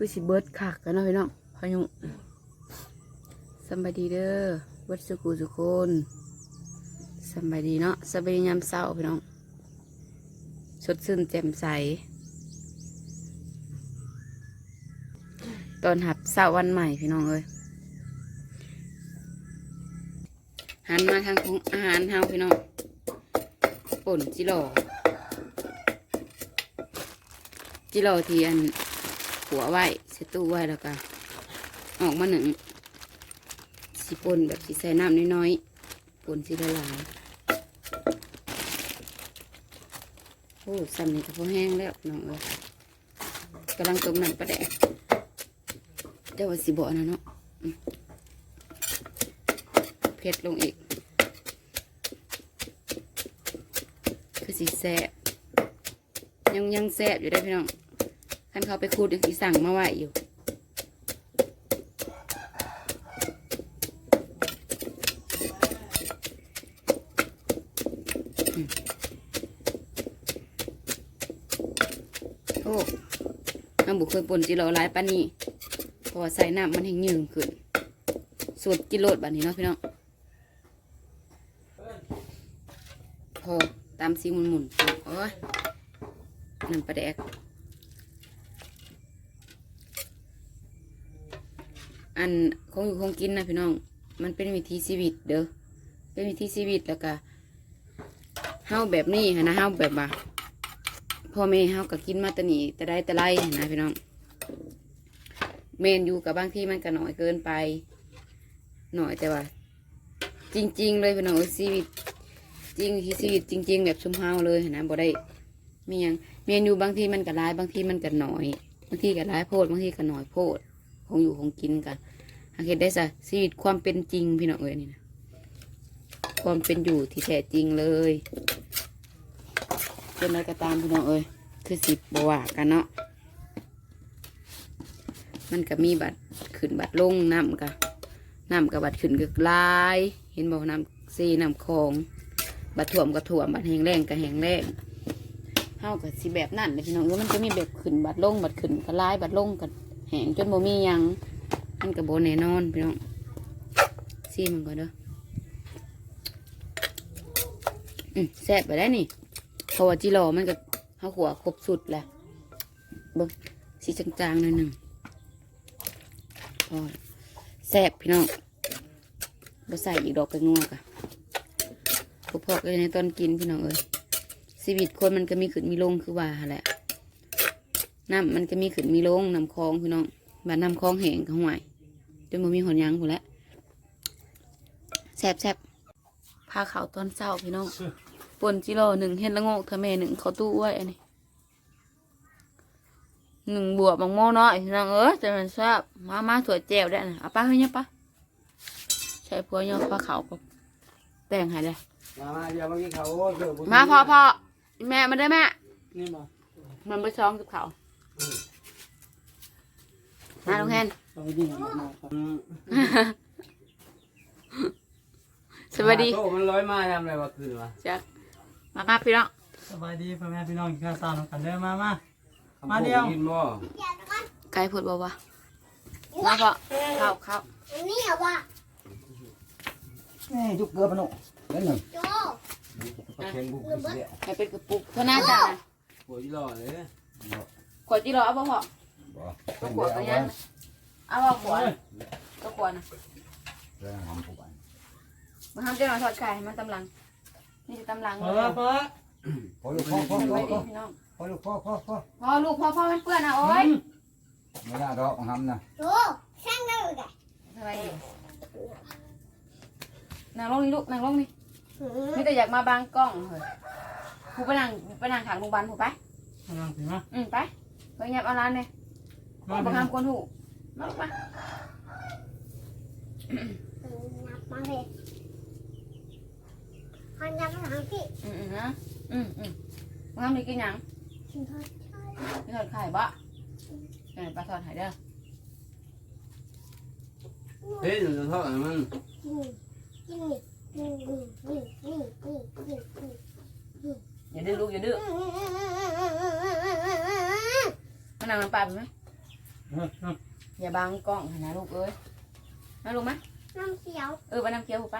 คือสิเบิร์ดคักกันเนาะพี่น้องพายุสบายดีเด้อเบิดสุกูสุคนสบายดีเนาะสบายดียามเศร้าพี่น้องสดชื่นแจ่มใส ตอนหับเสาร์วันใหม่พี่น้องเอ้ยหันมาทางของอาหารเฮาพี่น้องป่นจิโร่จิโร่ที่อัน หัวไว้เสตู้ไว้แล้วก็ออกมาหนึ่งสีปนแบบสีใส่น้ำน้อยๆปนสีละลายโอ้สำนี่ก็พอแห้งแล้วน้องเอ้ยกำลังต้มน้ำปลาแดกเดี๋ยวว่าสิบอนะเนาะเผ็ดลงอีก คือสีแสบยังยังแสบอยู่ได้พี่น้อง ท่านเขาไปคูดยังสีสั่งมาไหวอยู่โอ้น้ำบุเคยปนจีโร่ร้ายปานนี้พราะว่าใส่น้ำมันแห้งยืงขึ้นสูตรกิโลดแบบนี้เนาะพี่น้องพอตามซีหมุนหมุนๆโอ้ยน้ำปลาแดก อันคงอยู่คงกินนะพี่น้อง มันเป็นวิธีชีวิตเด้อเป็นวิธีชีวิตแล้วก็เฮาแบบนี้นะเฮาแบบว่าพ่อแม่เฮาก็กินมาตะนีแต่ได้แต่ไรนะพี่น้องเมนอยู่กับบางที่มันก็หน่อยเกินไป หน่อยแต่ว่า จริง ๆ เลยพี่น้องชีวิต จริงชีวิตจริง ๆ แบบชุมเฮาเลยนะบ่ได้มียังเมนอยู่บางที่มันก็ร้ายบางที่มันก็หน่อย บางที่ก็ร้ายโพดบางที่ก็หน่อยโพด คงอยู่คงกินกันหากเห็นได้ซะชีวิตความเป็นจริงพี่น้องเอ้ยนี่นะความเป็นอยู่ที่แท้จริงเลยเป็นอะไรก็ตามพี่น้องเอ้ยคือสิบว่ากันเนาะมันก็มีบัตรขึ้นบัตรลงน้ำกะน้ำกับบัตรขึ้นก็ลาย เห็นบอกน้ำซีน้ำคลอง บัตรถ่วมก็ถ่วมบัตรแห้งแรงก็แห้งแรงเท่ากับสีแบบนั่นเลยพี่น้องเออมันก็มีแบบขึ้นบัตรลงบัตรขึ้นก็ลายบัตรลงกัน แห้งจนบ่มียังมันก็บ่แน่นอนพี่น้องซีมันก็เด้อแซ่บไปได้นี่เพราะว่าจิโร่มันก็เขาขัวครบสุดแหละเบิ่งสีจางๆหน่อยหนึ่งพอแซ่บพี่น้องบ่ใส่อีกดอกไปงัวกะพอพอก็ในตอนกินพี่น้องเอ้ยชีวิตคนมันก็มีขึ้นมีลงคือว่าแหละ น้ำมันก็มีขึ้นมีลงน้ำคลองพี่น้องบ้านน้ำคลองแห้งก็ห่วยจนบ่มีหอนหยังหมดแล้วแซ่บแซ่บพาเขาวตอนเช้าพี่น้องปนจิโร่หนึ่งเห็ดละโงกเธอแม่หนึ่งเขาตู้ไว้อันนี้หนึ่งบวบบางโมน้อยพี่น้องเอ้ยจะมันทราบมามาถั่วแจวได้นะเอาป้าให้เนี่ยป้าใช้พวกเนี่ยป้าเขาก็แต่งให้เลยมามาเดี๋ยวเมื่อกี้เขาเจอบุญมาพ่อพ่อแม่มาได้แม่นี่มามันไปช้องกับเขา มาลุงแฮนสวัสดีมาครับสวัสดีโต๊ะมันร้อยมาทำอะไรวะคืนวะจักมาครับพี่น้องสบายดีพ่อแม่พี่น้องกินข้าวเช้าน้ำกันเด้อมามาคำมาพูเดียวกินบ่ไก่พูดบ่าวะมาพ่อเข้าเข้านี่อะวะนี่ยุกเกลือปะโนนั่นหนึ่งโจปลาเค็งบุกเสียให้เป็นกระปุกเท่านั้นจ้ะนะปวดยี่ห้อเลยขวดจีรอเอาบ่พ่อ บ่เอาขวดไปยังเอาบ่ขวดก็ขวดนะเรื่องหอมผู้บ้านมาทำเจ้าหน่อยทอดไข่ให้มันตำลัง นี่จะตำลังเอเลยอเพิ่นพอลูกพ่อพ่อไว้พ่อดิพี่น้องพอลูกพ่อพ่อพ่อพ่อลูกพ่อพ่อมันเปื้อนอะโอ้ยไม่น่าดอกของทำนะโจช่างเลยแกสบายดีนั่งลงนี่ลูกนั่งลงนี่ไม่แต่อยากมาบางกล้องเฮ้ยกูไปนั่งไปนั่งขางโรงพยาบาลผูไปมานั่งสิมาอืมไปไปเงียบเอาร้านเลยมา บังพี่คัน้บองคนหูมาลูกมานับมาเลยพันยับหลังพี่อืมอืมนะอืมอืมบังคับนี่กินหยังชิมทอดใช่กินทอดไข่บะเออปลาทอดไข่เด้อเฮ้ยหนูจะทอดอะไรมันกินกินนี่นี่นี่นี่นี่นี่อย่าดื้อลูกอย่าดื้อมานั่งน้ำปลาไปไหมเออเอออย่าบังกล้องหั่นนะลูกเอ้ยมาลูกมะน้ำเขียว เออไปน้ำเคี้ยวหูไป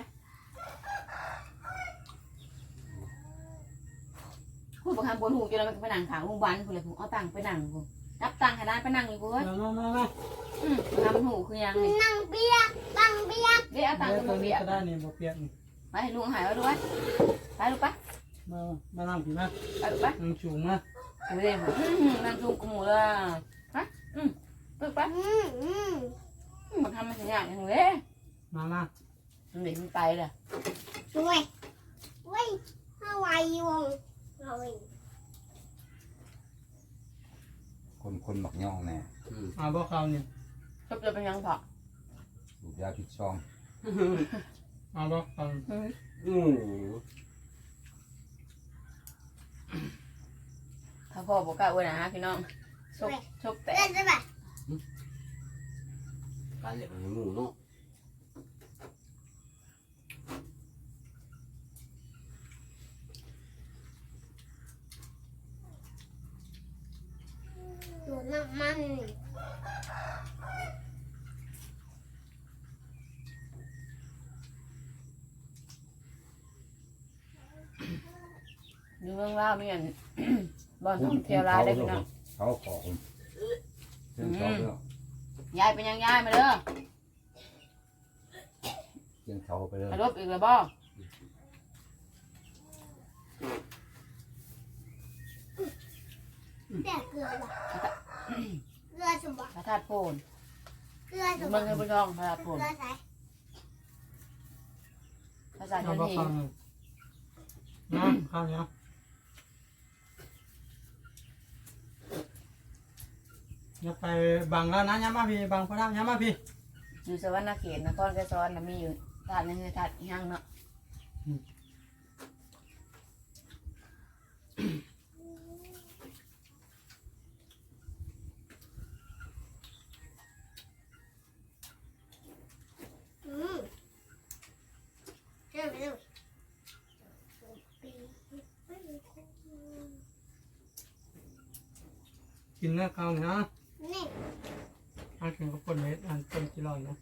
พูดประคำบนหูจนเราไปนั่งขางลุงวันพูดเลยผมเอาตังค์ไปนั่งพูรับตังค์ให้ร้านไปนั่งเลยพูเอ้ยมามามามาอืมประคำหูคือยังนี่นั่งเบียกนั่งเบียกเดี๋ยวเอาตังค์เดี๋ยวไปตัวมานี้เบียร์ก็ได้นี่บ่เปียกนี่ไปให้ลุงหายไว้ด้วยไปลูกไปมามานั่งผีมาไปลูกไปนั่งสูงมาดูดิอืมนั่งจุกกูหมูเลยฮะอืม ลูกไปอืมอืมอืมมาทำมันสัญญาอย่างเว้ยมามามันเด็กมันไปเลยช่วยเว้ยฮาวายวงฮาวายคนคนบักย่องแน่อืมเอาบ่เขานี่ชอบจะเป็นยังผักสูบยาพิษช่องเอาบ่เขาอืมถ้าพ่อบอกกล้าอ้วนนะพี่น้องชกชกแต่เล่นได้ไหม การเลี้ยงให้หมูเนาะดูน้ำมันอยู่เมืองลาวมีอันบอลท่องเที่ยวร้ายได้พี่น้อง เขาขอผมเส้นเขาเนาะ ยายเป็นยังยายมาเด้อเส้นเขาไปเลยมารบอีกแล้วบ่แต่เกลือว่ะเกลือสมบัติพระธาตุโพนเกลืออสยู่มเมืบัองติเฮบุทองพระธาตุเกโพลืนอใส่ภาษาเอาเจ้าบ่หนีเขานี่นะข้าวเนี่ย อย่าไปบังแล้วนะย้ำมาพี่บังพระรามย้ำมาพี่อยู่สวรรณเขตนครไกรสอนน่ะมีอยู่ธาตุนึงคือธาตุอีหังเนาะอืมเชื่อไปเลยกินเนื้อข้าวนี่นะ นี่อันกินกับคนเม็ดอันเป็นกิโลนะ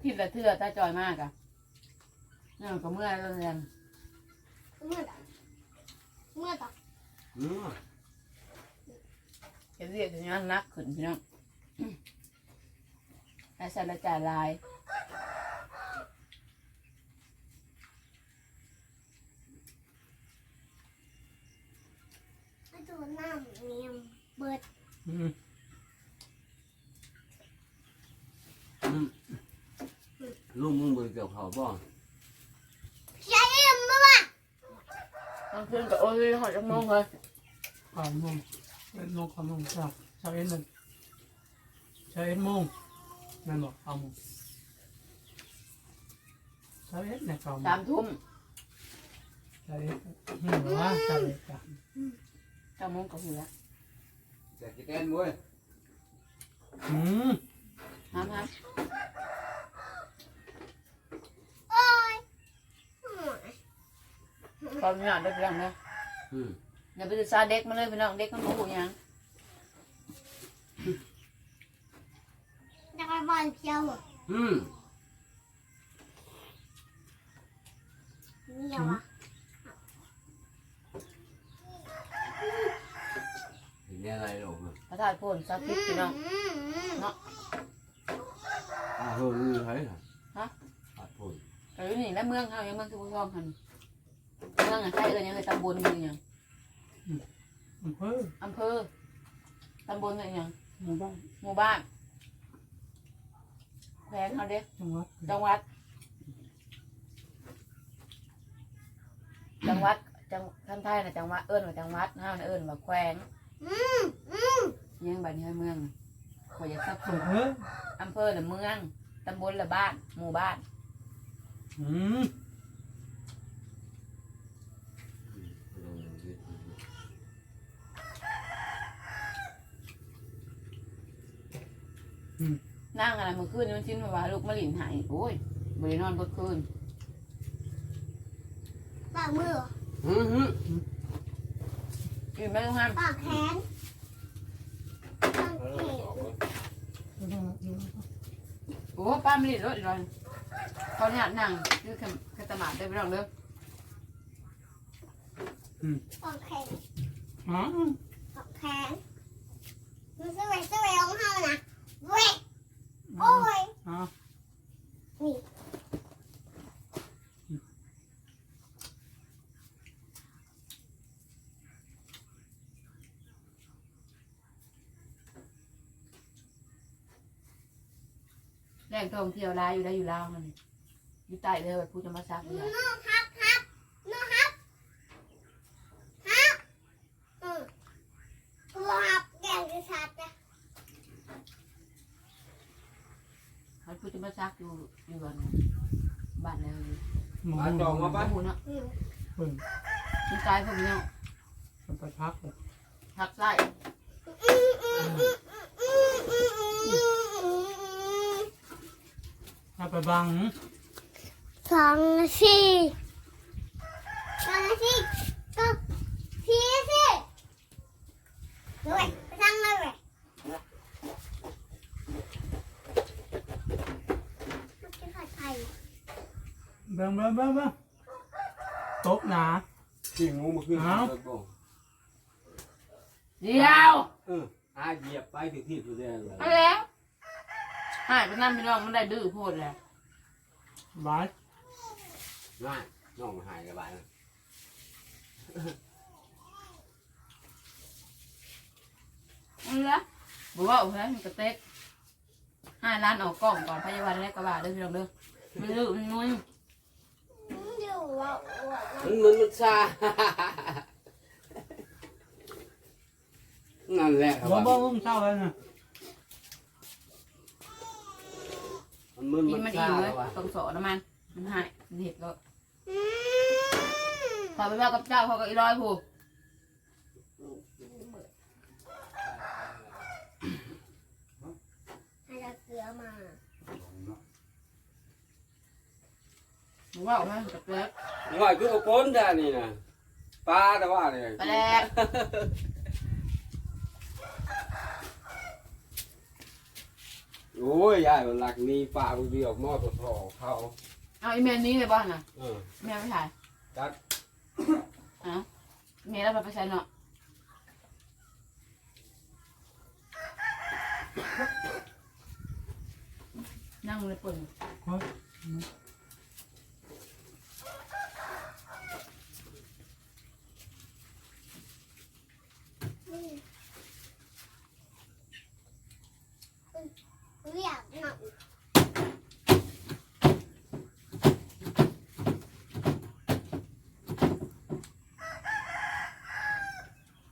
ทิพย์ละเทือตาจอยมากอะนี่นก็เมื่อยแล้วเรียนเมื่อต่อเมื่อต่ออืมจะเรียกถึงนั้นนักขึ้นพี่น้องอืมไอ้สารจ่ายลายไอ้ตัวน้ำเนี่ยเบิด อืม อืม ลูกมึงเบื่อเกี่ยวเขาบ่ใช้เอ็มบ้างกลางคืนก็โอ้ยหอดจังมงเลยข้าวโมงเอ็ดโมงข้าวโมงเช้าเช้าเอ็ดหนึ่งเช้าเอ็ดโมงแม่นบอกข้าวโมงเช้าเอ็ดเนี่ยข้าวโมงสามทุ่มเช้าเอ็ดอืมว่าเช้าเอ็ดจ้ะเก้าโมงก็เหลือแต่กินแอนบ้ยอืมห้ามห้าม โอ้ย ขออนุญาตได้เพียงนะอืมอย่าไปศึกษาเด็กมาเลยพี่น้องเด็กมันโอ้โหยังจะไปบอลเพียวเหรออืมเนี่ยวะเห็นยังไงหรอกนะพระธาตุโพนสักทิพย์พี่น้องอืมอืมอ่าเฮ้ยนี่ใช่เหรอฮะปัดพุ่นแต่อยู่นี่แล้วเมืองเขายังเมืองคือผู้ชอบกันเมื องอะใช่เอิญยังเลยตำบลอยู่ยังอำเภออำเภอตำบลอะไรยังหมู่บ้านหมู่บ้านแขวงเขาเด็กจังหวัดจังหวัดจังหวัดจังท่านไทยนะจังหวัดเอิญว่าจังหวัดห้าวนะเอิญว่าแขวงอืมอืมยังบัดนี้เมืองขอยจะสับสอำนเภออำเภอหรือเมืองตำบลหรือบ้าน หมู่บ้าน อืม นั่งอะไรเมื่อคืนนี่มันชิ้นว่าลูกมะลินหายโอ้ยบริโนอนเมื่อคืนปากมือเหรออืมอืมกินไม่ต้องห้ามปากแขนปากแขนโอ้ป้าไม่ได้รถอีกแล้วเขาเนี่ยนั่งคือคือตะหมาดได้ไปลองเด้อโอเคอ๋อโอเคมันสวยสวยของเฮานะเว้ย โอ้ยอ๋อนี่แรงท่องเที่ยวร้ายอยู่ได้อยู่ลาวมันอยู่ใต้เลยแบบพูดจะมาซักเลย น้องครับครับน้องครับครับอืมตัวครับแกงกระชับนะ มันพูดจะมาซักอยู่อยู่บ้านบ้านแล้วหมูมาจองมาบ้าปะนหูเนาะอืมเพิ่งมันตายพวกนี้เนาะมันไปพักเลยทับไส้อืมอืมอืมอืมอืมอืมอืมถ้าไปบังสองนาทีสองนาทีก็ทีสิด้วยไปทางเลยเว้ยมันจะผัดไทย เบิ่งเบิ่งเบิ่งเบิ่งตกหนาที่งูมาขึ้นอ้าวแล้วก็เดียวเออหาเหยียบไปถึงที่สุดแล้วเลยเอาแล้วหายไปนั่นพี่น้องมันได้ดื้อโพดแล้วบายง่ายน้องหายกับบ้านนะเอาละบอกว่าโอ้ยมันกระเต็กห้าล้านออกกล้องก่อนพยาบาลแรกกระบาดเด้อพี่น้องเด้อมันดื้อมันงุ้ยอยู่ว่า มันมันมันซานั่นแหละครับบ่บ่ว่าอุ้มเช้าเลยนะมันมึนกิมันนมันซาอิ่มเลแล้ยวว่ะต้องสอนนะมันมันหายมันเห็ดก็อืมถ้าไปว่ากับเจ้าเขาก็อีร้อยผู้ ให้เราเกลือมา บอก ว่าโอ้ยกระเต็กง่อยคือเอาก้นได้นี่นะปลาแต่ว่าเนี่ยไปแลกโอ้ยยายมันหลักมีปลาคนเดียวมอตัวทอเขาเอาอีเมลนี้เลยบ้านน่ะเออแม่ไม่ถ่ายจัดเอ้าเมลแล้วไปใช้เนาะนั่งเลยเปิด เฮ้ย อืม เรียกหน่อย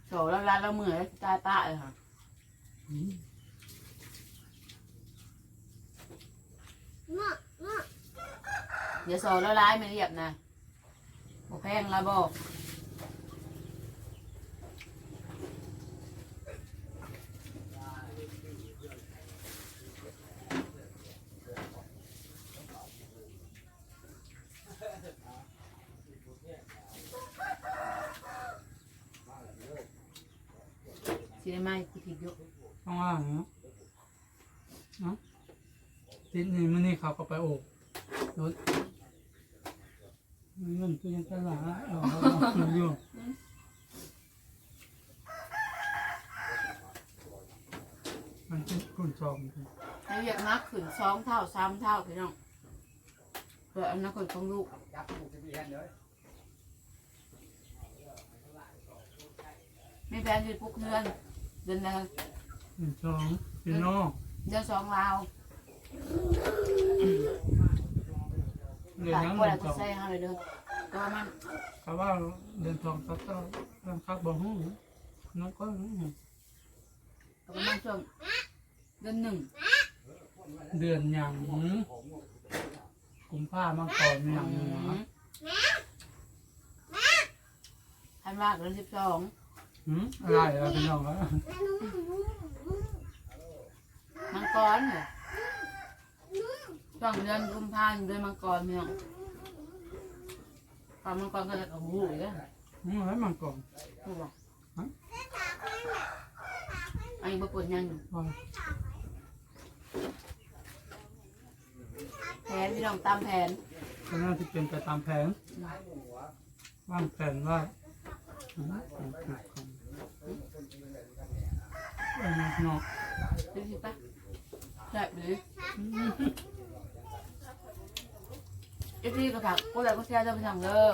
โถแล้วร้านเราเหมือนตาตาเลยค่ะอืมเนาะเนาะเดี๋ยวโซแล้วร้ายไม่เรียบนะบอกแพงละบอก ได้ไหมกูถิดอยู่ต้องว่าอย่างนี้เนาะติดนี่มันนี่เขาก็ไปโอบรถเงินคือยังตลาดเอาเอาเอาอยู่มันเป็นคนจองกันให้เรียกนักขึ้นสองเท่าสามเท่าพี่น้องเพื่ออนาคตของลูกมีแฟนอยู่ปุ๊กเงิน เดือนละเป็นจองพี่น้องเดือนสองลาวเรียนต่างยังคนเรียละนก็จองใส่ห้าเลยเด้อก็มันเขาว่าเรียนจองตัดต่อเรื่องคักบ่ฮู้น้องก็รู้ก็ประมาณช่วงเดือนหนึ่งเดือนหยังกุมภาพันธ์มังกรหยังอืมธันวาคมเดือนสิบสอง หืมอะไรอะพี่น้องอะมังกรเหรอช่วงเดือนกุมภาพันธ์เดือนมังกรพี่น้องตอนมังกรก็จะกระหูอีกแล้วหืมให้มังกรถูกป่ะอันนี้บ่ปวดยังอยู่ว่านพี่น้องตามแผนก็น่าจะเป็นไปตามแผนวางแผนว่าอืม อืมอืมอืมเออเนาะดูสิปะแซ่บดีเอฟซีก็ผักกูแล้วก็แซ่บจะไปสั่งเด้อ